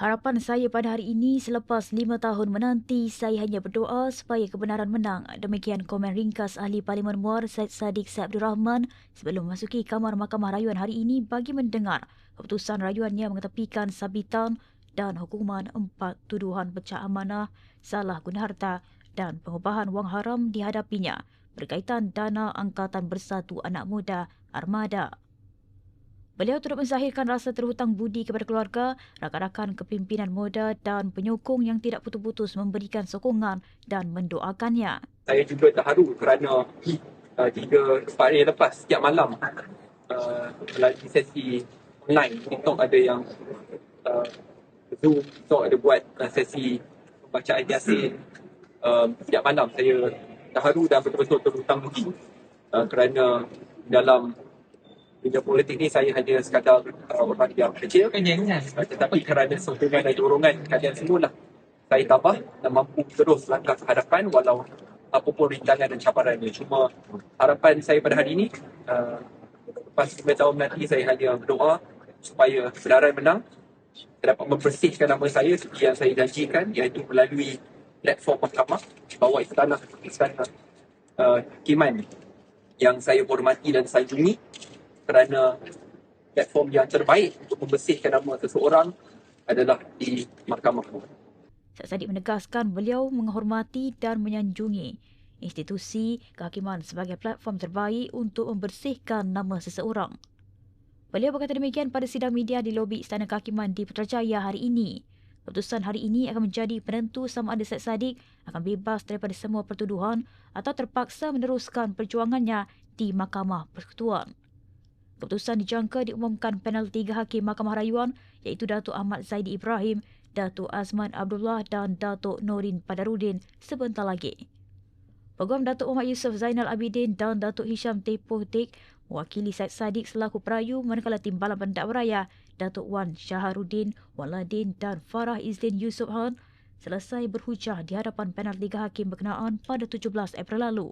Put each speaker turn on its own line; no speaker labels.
Harapan saya pada hari ini selepas lima tahun menanti, saya hanya berdoa supaya kebenaran menang. Demikian komen ringkas Ahli Parlimen Muar Syed Saddiq Syed Abdul Rahman sebelum memasuki Kamar Mahkamah Rayuan hari ini bagi mendengar keputusan rayuannya mengetepikan sabitan dan hukuman empat tuduhan pecah amanah, salah guna harta dan pengubahan wang haram dihadapinya berkaitan dana Angkatan Bersatu Anak Muda Armada. Beliau turut menzahirkan rasa terhutang budi kepada keluarga, rakan-rakan kepimpinan muda dan penyokong yang tidak putus-putus memberikan sokongan dan mendoakannya.
Saya juga terharu kerana uh, tiga hari lepas setiap malam uh, melalui sesi online TikTok ada yang uh, Zoom TikTok ada buat uh, sesi pembacaan Yasin uh, setiap malam saya terharu dan betul-betul terhutang budi uh, kerana dalam dunia politik ni saya hanya sekadar uh, orang yang kecil. Tetapi kerana sokongan dan dorongan kalian semua lah saya tabah dan mampu terus langkah ke hadapan walau apapun rintangan dan cabarannya cuma harapan saya pada hari ini uh, lepas 9 tahun nanti saya hanya berdoa supaya kebenaran menang. Saya dapat membersihkan nama saya seperti yang saya janjikan iaitu melalui platform mahkamah bawah istana istana uh, Kiman yang saya hormati dan sanjungi kerana platform yang terbaik untuk membersihkan nama seseorang adalah di mahkamah.
Syed Saddiq menegaskan beliau menghormati dan menyanjungi institusi kehakiman sebagai platform terbaik untuk membersihkan nama seseorang. Beliau berkata demikian pada sidang media di lobi Istana Kehakiman di Putrajaya hari ini. Keputusan hari ini akan menjadi penentu sama ada Syed Saddiq akan bebas daripada semua pertuduhan atau terpaksa meneruskan perjuangannya di Mahkamah Persekutuan. Keputusan dijangka diumumkan panel tiga hakim Mahkamah Rayuan iaitu Datuk Ahmad Zaidi Ibrahim, Datuk Azman Abdullah dan Datuk Norin Padarudin sebentar lagi. Peguam Datuk Muhammad Yusof Zainal Abidin dan Datuk Hisham Tepoh Tik mewakili Syed Saddiq selaku perayu manakala timbalan pendak beraya Datuk Wan Syaharudin, Waladin dan Farah Izdin Yusof Han selesai berhujah di hadapan panel tiga hakim berkenaan pada 17 April lalu.